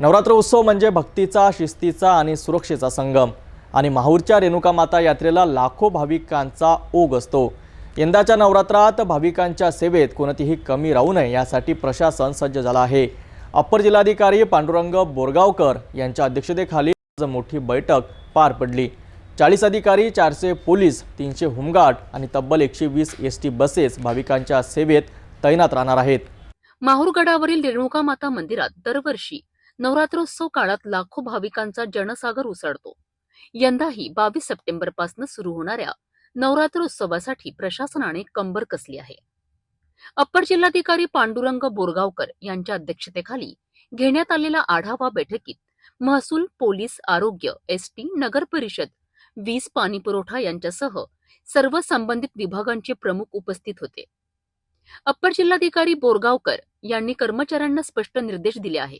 नवरात्र उत्सव म्हणजे भक्तीचा शिस्तीचा आणि सुरक्षेचा संगम. आणि माहूरच्या रेणुका माता यात्रेला लाखो भाविकांचा ओघ असतो. यंदाच्या नवरात्रात भाविकांच्या सेवेत कोणतीही कमी राहू नये यासाठी प्रशासन सज्ज झालं आहे. अप्पर जिल्हाधिकारी पांडुरंग बोरगावकर यांच्या अध्यक्षतेखाली आज मोठी बैठक पार पडली. चाळीस अधिकारी चारशे पोलीस तीनशे होमगार्ड आणि तब्बल एकशे वीस एस टी बसेस भाविकांच्या सेवेत तैनात राहणार आहेत. माहूरगडावरील रेणुका माता मंदिरात दरवर्षी नवरात्रोत्सव काळात लाखो भाविकांचा जनसागर उसळतो. यंदाही बावीस सप्टेंबरपासून सुरू होणाऱ्या नवरात्रोत्सवासाठी प्रशासनाने कंबर कसली आहे? अप्पर जिल्हाधिकारी पांडुरंग बोरगावकर यांच्या अध्यक्षतेखाली घेण्यात आलेल्या आढावा बैठकीत महसूल पोलीस आरोग्य एसटी नगर परिषद वीज पाणी पुरवठा यांच्यासह सर्व संबंधित विभागांचे प्रमुख उपस्थित होते. अप्पर जिल्हाधिकारी बोरगावकर यांनी कर्मचाऱ्यांना स्पष्ट निर्देश दिले आहे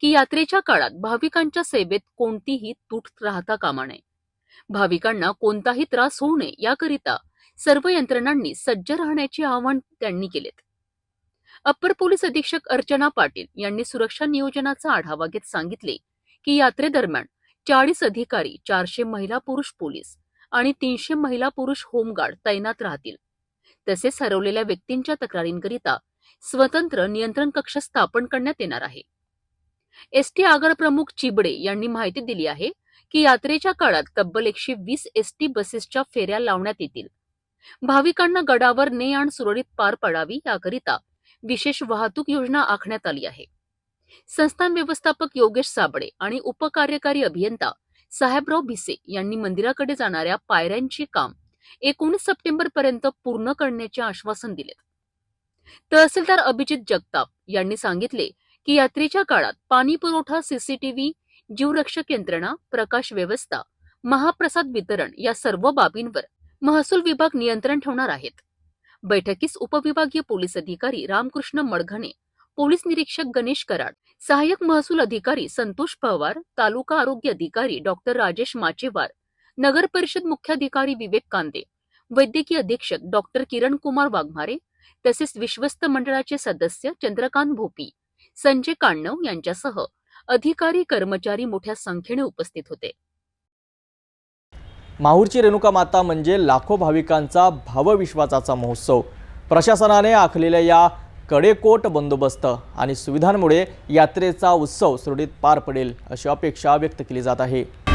की यात्रेच्या काळात भाविकांच्या सेवेत कोणतीही तूट राहता कामा नये. भाविकांना कोणताही त्रास होऊ नये याकरिता सर्व यंत्रणांनी सज्ज राहण्याचे आवाहन त्यांनी केलेत. अप्पर पोलीस अधीक्षक अर्चना पाटील यांनी सुरक्षा नियोजनाचा आढावा घेत सांगितले की यात्रेदरम्यान चाळीस अधिकारी चारशे महिला पुरुष पोलीस आणि तीनशे महिला पुरुष होमगार्ड तैनात राहतील. तसेच हरवलेल्या व्यक्तींच्या तक्रारींकरिता स्वतंत्र नियंत्रण कक्ष स्थापन करण्यात येणार आहे. एसटी आगार प्रमुख चिबडे यांनी माहिती दिली आहे की यात्रेच्या काळात तब्बल एकशे वीस एसटी बसेसच्या फेऱ्या लावण्यात येतील. भाविकांना गडावर ने आण सुरळीत पार पडावी याकरिता विशेष वाहतूक योजना आखण्यात आली आहे. संस्थान व्यवस्थापक योगेश साबळे आणि उपकार्यकारी अभियंता साहेबराव भिसे यांनी मंदिराकडे जाणाऱ्या पायऱ्यांचे काम एकोणीस सप्टेंबर पर्यंत पूर्ण करण्याचे आश्वासन दिले. तहसीलदार अभिजित जगताप यांनी सांगितले की यात्रेच्या काळात पाणी पुरवठा सीसीटीव्ही जीवरक्षक यंत्रणा प्रकाश व्यवस्था महाप्रसाद वितरण या सर्व बाबींवर महसूल विभाग नियंत्रण ठेवणार आहेत. बैठकीस उपविभागीय पोलीस अधिकारी रामकृष्ण मडघणे पोलीस निरीक्षक गणेश कराड सहाय्यक महसूल अधिकारी संतोष पवार तालुका आरोग्य अधिकारी डॉक्टर राजेश माचेवार नगर परिषद मुख्याधिकारी विवेक कांदे वैद्यकीय अधीक्षक डॉक्टर किरण कुमार वाघमारे तसेच विश्वस्त मंडळाचे सदस्य चंद्रकांत भोपी संजय काण्णव यांच्यासह अधिकारी कर्मचारी मोठ्या संख्येने उपस्थित होते. माहूरची रेणुका माता म्हणजे लाखो भाविकांचा भावविश्वासाचा महोत्सव. प्रशासनाने आखलेल्या या कडेकोट बंदोबस्त आणि सुविधांमुळे यात्रेचा उत्सव सुरळीत पार पडेल अशी अपेक्षा व्यक्त केली जात आहे.